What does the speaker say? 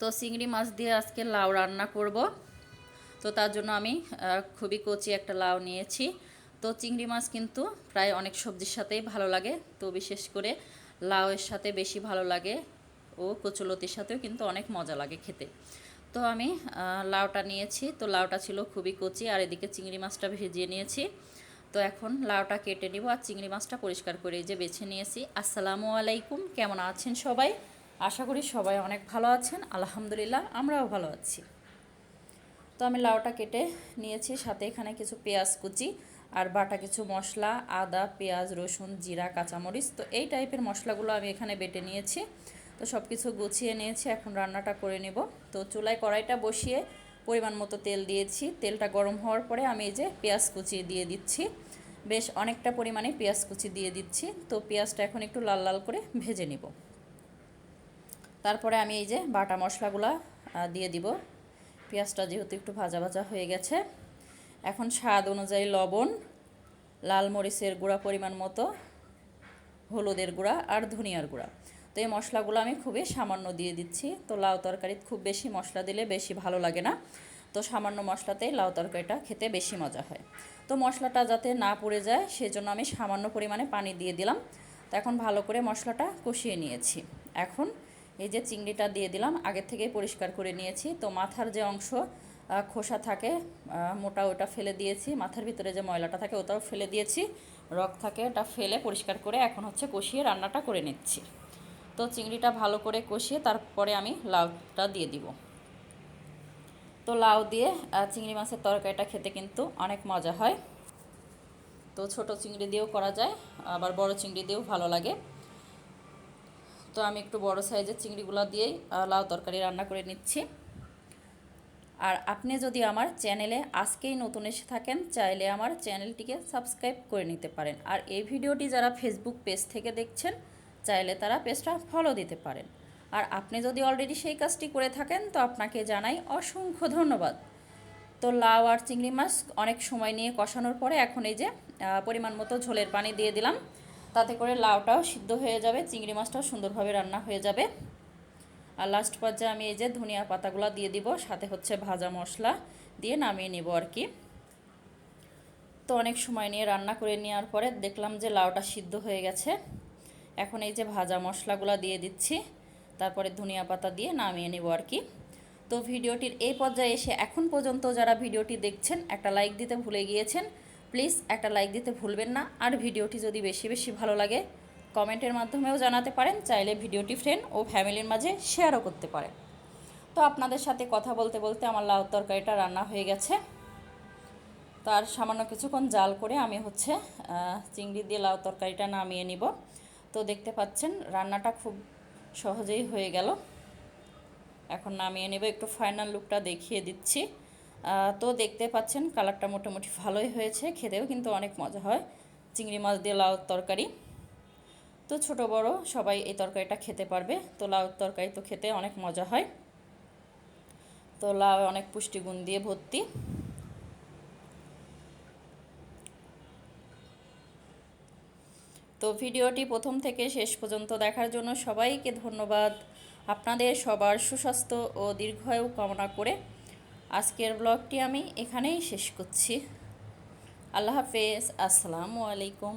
তো চিংড়ি মাছ দিয়ে আজকে লাউ রান্না করব। তো তার জন্য আমি খুবই কচি একটা লাউ নিয়েছি। তো চিংড়ি মাছ কিন্তু প্রায় অনেক সবজির সাথেই ভালো লাগে। তো বিশেষ করে লাউয়ের সাথে বেশি ভালো লাগে ও কচুলতির সাথেও কিন্তু অনেক মজা লাগে খেতে। তো আমি লাউটা নিয়েছি। তো লাউটা ছিল খুবই কচি আর এদিকে চিংড়ি মাছটা ভেজিয়ে নিয়েছি। তো এখন লাউটা কেটে নিব আর চিংড়ি মাছটা পরিষ্কার করে যে বেছে নিয়েছি। আসসালামু আলাইকুম, কেমন আছেন সবাই? আশা করি সবাই অনেক ভালো আছেন। আলহামদুলিল্লাহ আমরাও ভালো আছি। তো আমি লাউটা কেটে নিয়েছি, সাথে এখানে কিছু পেঁয়াজ কুচি আর বাটা কিছু মশলা, আদা, পেঁয়াজ, রসুন, জিরা, কাঁচামরিচ। তো এই টাইপের মশলাগুলো আমি এখানে বেটে নিয়েছি। তো সব কিছু গুছিয়ে নিয়েছি, এখন রান্নাটা করে নেব। তো চুলায় কড়াইটা বসিয়ে পরিমাণ মতো তেল দিয়েছি। তেলটা গরম হওয়ার পরে আমি এই যে পেঁয়াজ কুচি দিয়ে দিচ্ছি। বেশ অনেকটা পরিমাণে পেঁয়াজ কুচি দিয়ে দিচ্ছি। তো পেঁয়াজটা এখন একটু লাল লাল করে ভেজে নিব। তারপরে আমি এই যে বাটা মশলাগুলা দিয়ে দিব। পেঁয়াজটা যেহেতু একটু ভাজা ভাজা হয়ে গেছে, এখন স্বাদ অনুযায়ী লবণ, লাল মরিচের গুঁড়া পরিমাণ মতো, হলুদের গুঁড়া আর ধনিয়ার গুঁড়া। তো এই মশলাগুলো আমি খুবই সামান্য দিয়ে দিচ্ছি। তো লাউ তরকারিতে খুব বেশি মশলা দিলে বেশি ভালো লাগে না। তো সামান্য মশলাতেই লাউ তরকারিটা খেতে বেশি মজা হয়। তো মশলাটা যাতে না পড়ে যায়, সেজন্য আমি সামান্য পরিমাণে পানি দিয়ে দিলাম। তো এখন ভালো করে মশলাটা কষিয়ে নিয়েছি। এখন এই যে চিংড়িটা দিয়ে দিলাম, আগে থেকেই পরিষ্কার করে নিয়েছি। তো মাথার যে অংশ খোসা থাকে মোটা ওটা ফেলে দিয়েছি। মাথার ভিতরে যে ময়লাটা থাকে, ওটাও ফেলে দিয়েছি। রক থাকে, ওটা ফেলে পরিষ্কার করে এখন হচ্ছে কষিয়ে রান্নাটা করে নিচ্ছি। তো চিংড়িটা ভালো করে কষিয়ে তারপরে আমি লাউটা দিয়ে দিব। তো লাউ দিয়ে চিংড়ি মাছের তরকারিটা খেতে কিন্তু অনেক মজা হয়। তো ছোট চিংড়ি দিয়েও করা যায়, আবার বড় চিংড়ি দিয়েও ভালো লাগে। তো আমি একটু বড় সাইজের চিংড়িগুলো দিয়েই লাউ তরকারি রান্না করে নিচ্ছি। আর আপনি যদি আমার চ্যানেলে আজকেই নতুন এসে থাকেন, চাইলে আমার চ্যানেলটিকে সাবস্ক্রাইব করে নিতে পারেন। আর এই ভিডিওটি যারা ফেসবুক পেজ থেকে দেখছেন, চাইলে তারা পেজটা ফলো দিতে পারেন। আর আপনি যদি অলরেডি সেই কাজটি করে থাকেন, তো আপনাকে জানাই অসংখ্য ধন্যবাদ। তো লাউ আর চিংড়ি মাছ অনেক সময় নিয়ে কষানোর পরে এখন এই যে পরিমাণ মতো ঝোলের পানি দিয়ে দিলাম। তাতে করে লাউটাও সিদ্ধ হয়ে যাবে, চিংড়ি মাছটাও সুন্দরভাবে রান্না হয়ে যাবে। আর লাস্ট পর্যায়ে আমি এই যে ধনিয়া পাতাগুলো দিয়ে দিব, সাথে হচ্ছে ভাজা মশলা দিয়ে নামিয়ে নিব আর কি। তো অনেক সময় নিয়ে রান্না করে নেওয়ার পরে দেখলাম যে লাউটা সিদ্ধ হয়ে গেছে। এখন এই যে ভাজা মশলাগুলো দিয়ে দিচ্ছি, তারপরে ধনিয়া পাতা দিয়ে নামিয়ে নেব আর কি। তো ভিডিওটির এই পর্যায়ে এসে এখন পর্যন্ত যারা ভিডিওটি দেখছেন, একটা লাইক দিতে ভুলে গিয়েছেন প্লিজ একটা লাইক দিতে ভুলবেন না। আর ভিডিওটি যদি বেশি বেশি ভালো লাগে, কমেন্টের মাধ্যমেও জানাতে পারেন, চাইলে ভিডিওটি ফ্রেন্ড ও ফ্যামিলির মাঝে শেয়ারও করতে পারেন। তো আপনাদের সাথে কথা বলতে বলতে আমার লাউ তরকারিটা রান্না হয়ে গেছে। তার সামান্য কিছুক্ষণ জাল করে আমি হচ্ছে চিংড়ি দিয়ে লাউ তরকারিটা নামিয়ে নিব। তো দেখতে পাচ্ছেন, রান্নাটা খুব সহজেই হয়ে গেল। এখন নামিয়ে নেব, একটু ফাইনাল লুকটা দেখিয়ে দিচ্ছি। তো দেখতে পাচ্ছেন কালারটা মোটামুটি ভালোই হয়েছে, খেতেও কিন্তু অনেক মজা হয়। চিংড়ি মাছ দিয়ে লাউ তরকারি। তো ছোট বড় সবাই এই তরকারিটা খেতে পারবে। তো লাউ তরকারি তো খেতে অনেক মজা হয়। তো লাউ অনেক পুষ্টিগুণ দিয়ে ভর্তি। তো ভিডিওটি প্রথম থেকে শেষ পর্যন্ত দেখার জন্য সবাইকে ধন্যবাদ। আপনাদের সবার সুস্বাস্থ্য ও দীর্ঘায়ু কামনা করে আজকের ব্লগটি আমি এখানেই শেষ করছি। আল্লাহ হাফেজ। আসসালামু আলাইকুম।